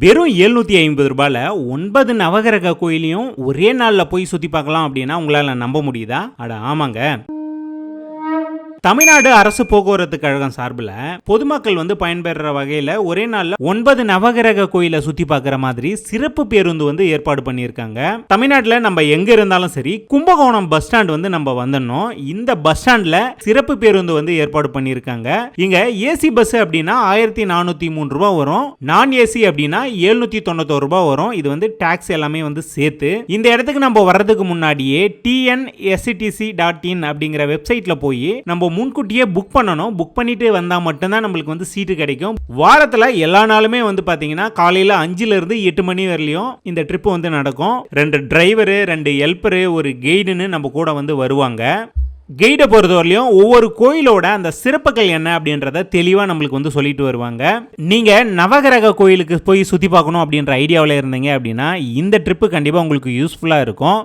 வெறும் எழுநூற்றி ஐம்பது ரூபாயில் ஒன்பது நவகிரக கோயிலையும் ஒரே நாளில் போய் சுற்றி பார்க்கலாம் அப்படின்னா உங்களால் நம்ப முடியுதா? அட ஆமாங்க. தமிழ்நாடு அரசு போக்குவரத்து கழகம் சார்பில் பொதுமக்கள் வந்து பயன்பெற வகையில் ஒரே நாளில் ஒன்பது நவகிரக கோயிலை சுற்றி பார்க்குற மாதிரி சிறப்பு பேருந்து வந்து ஏற்பாடு பண்ணியிருக்காங்க. தமிழ்நாட்டில் நம்ம எங்கே இருந்தாலும் சரி கும்பகோணம் பஸ் ஸ்டாண்ட் வந்து நம்ம வந்துடணும். இந்த பஸ் ஸ்டாண்டில் சிறப்பு பேருந்து வந்து ஏற்பாடு பண்ணியிருக்காங்க. இங்கே ஏசி பஸ் அப்படின்னா ஆயிரத்தி நானூற்றி மூணு ரூபா வரும். நான் ஏசி அப்படின்னா எழுநூற்றி தொண்ணூத்தோரு ரூபா வரும். இது வந்து டாக்ஸ் எல்லாமே வந்து சேர்த்து. இந்த இடத்துக்கு நம்ம வர்றதுக்கு முன்னாடியே டிஎன்எஸ்சிடிசி டாட் இன் அப்படிங்கிற வெப்சைட்டில் போய் நம்ம நம்ம முன்கூட்டியே புக் பண்ணணும். புக் பண்ணிட்டு வந்தால் மட்டும்தான் நம்மளுக்கு வந்து சீட்டு கிடைக்கும். வாரத்தில் எல்லா நாளுமே வந்து பார்த்தீங்கன்னா காலையில் அஞ்சுலேருந்து எட்டு மணி வரலையும் இந்த ட்ரிப்பு வந்து நடக்கும். ரெண்டு டிரைவரு ரெண்டு ஹெல்ப்பரு ஒரு கைடுன்னு நம்ம கூட வந்து வருவாங்க. கைடை பொறுத்தவரையிலையும் ஒவ்வொரு கோயிலோட அந்த சிறப்புகள் என்ன அப்படின்றத தெளிவாக நம்மளுக்கு வந்து சொல்லிட்டு வருவாங்க. நீங்கள் நவகிரக கோயிலுக்கு போய் சுற்றி பார்க்கணும் அப்படின்ற ஐடியாவில் இருந்தீங்க அப்படின்னா இந்த ட்ரிப்பு கண்டிப்பாக உங்களுக்கு யூஸ்ஃபுல்லாக இருக்கும்.